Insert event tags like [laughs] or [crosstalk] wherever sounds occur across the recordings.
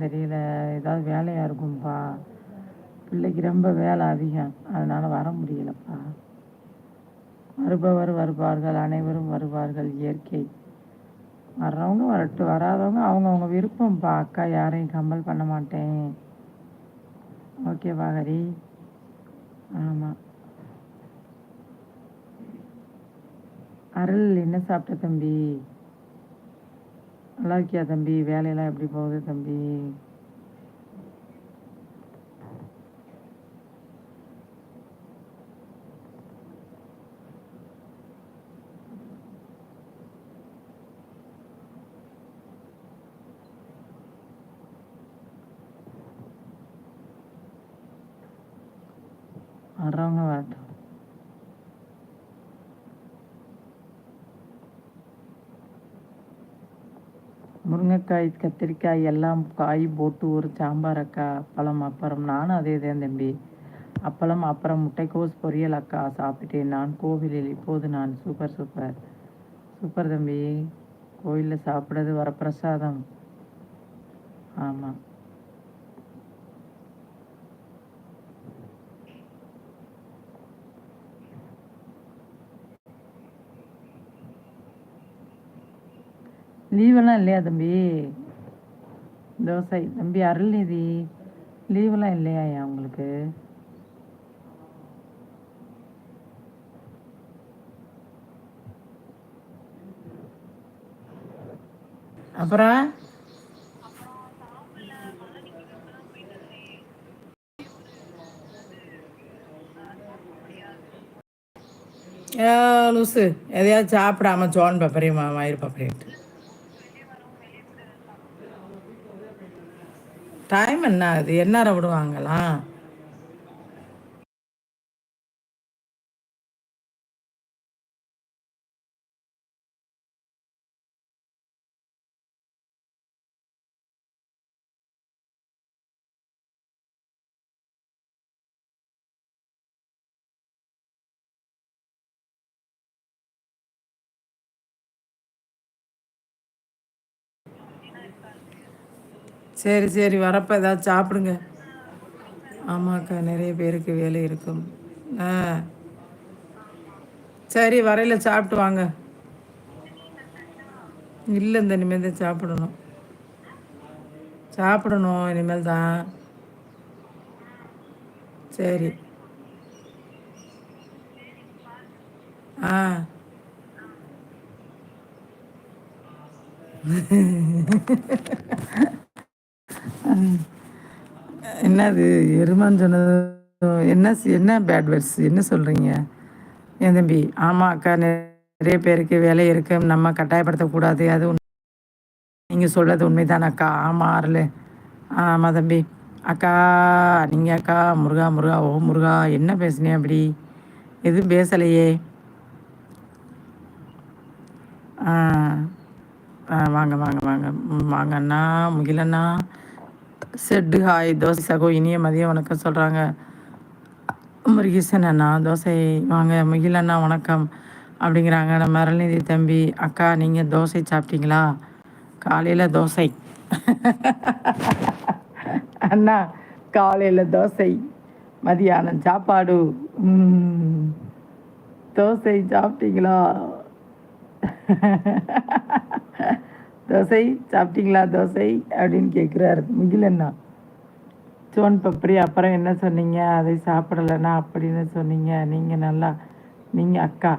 தெரியல. ஏதாவது வேலையாக இருக்கும்ப்பா பிள்ளைக்கு ரொம்ப வேலை அதிகம். அதனால் வர முடியலப்பா. வருபவர் வருவார்கள் அனைவரும் வருவார்கள் இயற்கை. வர்றவங்க வரட்டு வராதவங்க அவங்கவுங்க விருப்பம்ப்பா அக்கா யாரையும் கம்பல் பண்ண மாட்டேன். ஓகேவா ஹரி? ஆமாம் அருள் என்ன சாப்பிட்ட தம்பி? நல்லா இருக்கியா தம்பி? வேலையெல்லாம் எப்படி போகுது தம்பி? வர்றவங்க வரட்டும். முருங்கைக்காய் கத்திரிக்காய் எல்லாம் காய் போட்டு ஒரு சாம்பார் அக்கா அப்பளம் அப்புறம். நானும் அதே தான் தம்பி. அப்பளம் அப்புறம் முட்டைக்கோஸ் பொரியல் அக்கா சாப்பிட்டேன். நான் கோவிலில் இப்போது நான் சூப்பர் சூப்பர் சூப்பர் தம்பி. கோயிலில் சாப்பிட்றது வரப்பிரசாதம். ஆமாம் லீவெல்லாம் இல்லையா தம்பி? தோசை. தம்பி அருள்நிதி லீவெல்லாம் இல்லையா உங்களுக்கு? அப்புறம்? ஏ, லூசு. எதையாவது சாப்பிடாம சோன் பப்பரையும் மாயிறு பப்பரையும் டைம் என்ன ஆகுது எந்நேரம் விடுவாங்களாம்? சரி சரி வரப்போ ஏதாவது சாப்பிடுங்க. ஆமாக்கா நிறைய பேருக்கு வேலை இருக்கும். ஆ. சரி வரையில் சாப்பிட்டு வாங்க. இல்லை இந்த இனிமேல் தான் சாப்பிடணும். சாப்பிடணும் இனிமேல் தான். சரி. ஆ. [laughs] என்னது எருமான்னு சொன்னது என்ன என்ன பேட் வேர்ட்ஸ் என்ன சொல்கிறீங்க என் தம்பி? ஆமாம் அக்கா நிறைய பேருக்கு வேலை இருக்கு. நம்ம கட்டாயப்படுத்தக்கூடாது. அது நீங்கள் சொல்கிறது உண்மைதான் அக்கா. ஆமாம் அருள். ஆமாம் தம்பி. அக்கா நீங்கள் அக்கா முருகா முருகா ஓ முருகா என்ன பேசுனே அப்படி? எதுவும் பேசலையே. ஆ வாங்க வாங்க வாங்க. வாங்க அண்ணா முகிலண்ணா செட்டு ஹாய் தோசை சகோ இனிய மதியம் வணக்கம் சொல்கிறாங்க முருகேசன் அண்ணா தோசை வாங்க முகிலண்ணா வணக்கம் அப்படிங்கிறாங்க. நம்ம மரநிதி தம்பி அக்கா நீங்கள் தோசை சாப்பிட்டீங்களா? காலையில் தோசை. அண்ணா காலையில் தோசை. மதியானம் சாப்பாடு. தோசை சாப்பிட்டீங்களா? தோசை சாப்பிட்டீங்களா தோசை அப்படின்னு கேட்குறாரு முகிலண்ணா சோன் பப்பரி அப்புறம் என்ன சொன்னீங்க? அதை சாப்பிடலைன்னா அப்படின்னு சொன்னீங்க. நீங்கள் நல்லா நீங்கள் அக்கா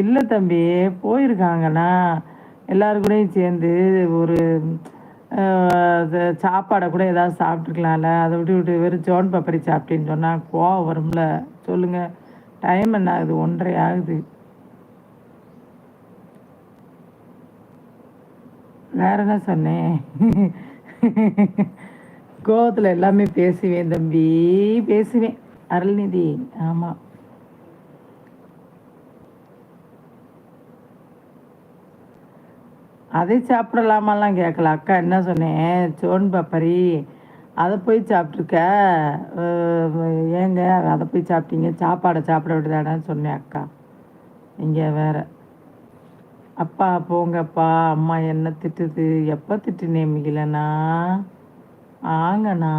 இல்லை தம்பி போயிருக்காங்கண்ணா. எல்லாரு கூடயும் சேர்ந்து ஒரு சாப்பாடை கூட ஏதாவது சாப்பிட்ருக்கலாம்ல அதை விட்டு விட்டு வெறும் சோன் பப்பரி சாப்பிட்டேன்னு சொன்னால் கோவம் வரும்ல. சொல்லுங்கள் டைம் என்ன ஆகுது? ஒன்றரை ஆகுது. வேற என்ன சொன்னேன் கோவத்தில் எல்லாமே பேசுவேன் தம்பி பேசுவேன். அருள்நிதி ஆமாம் அதை சாப்பிடலாமாலாம் கேட்கல. அக்கா என்ன சொன்னேன் சோன் பப்பரி அதை போய் சாப்பிட்ருக்க ஏங்க அதை போய் சாப்பிட்டீங்க? சாப்பாடை சாப்பிட விடுதாடான்னு சொன்னேன் அக்கா. இங்கே வேற. அப்பா போங்கப்பா. அம்மா என்ன திட்டுது? எப்போ திட்டுனே மிகிலண்ணா ஆங்கண்ணா.